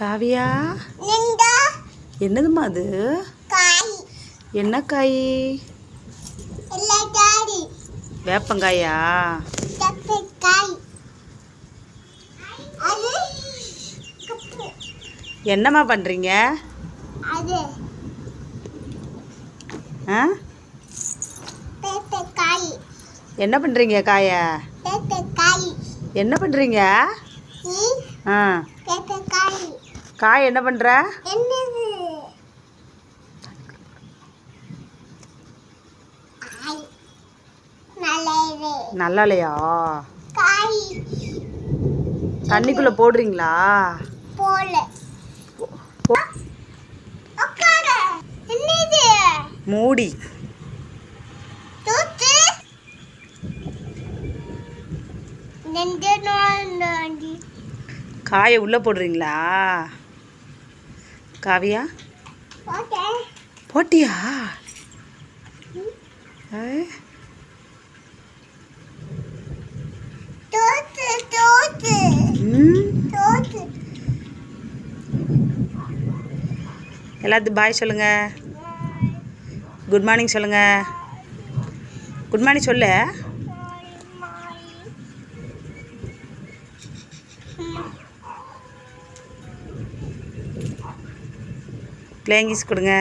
காவியா? இந்த என்னதும்மா அது? என்ன காய்? வேப்பங்காயா? என்னம்மா பண்ணுறீங்க என்ன பண்ணுறீங்க காயை? என்ன பண்ணுறீங்க ஆ. காய் என்ன பண்ணுற நல்லா இல்லையா தண்ணிக்குள்ளே போடுறீங்களா? மூடி. காயை உள்ளே போடுறீங்களா? காவியா? போட்டியா? எல்லாத்துக்கும் பாய் சொல்லுங்க. குட் மார்னிங் சொல்லுங்க. குட் மார்னிங் சொல்லு. லேங்கிஸ் கொடுங்க.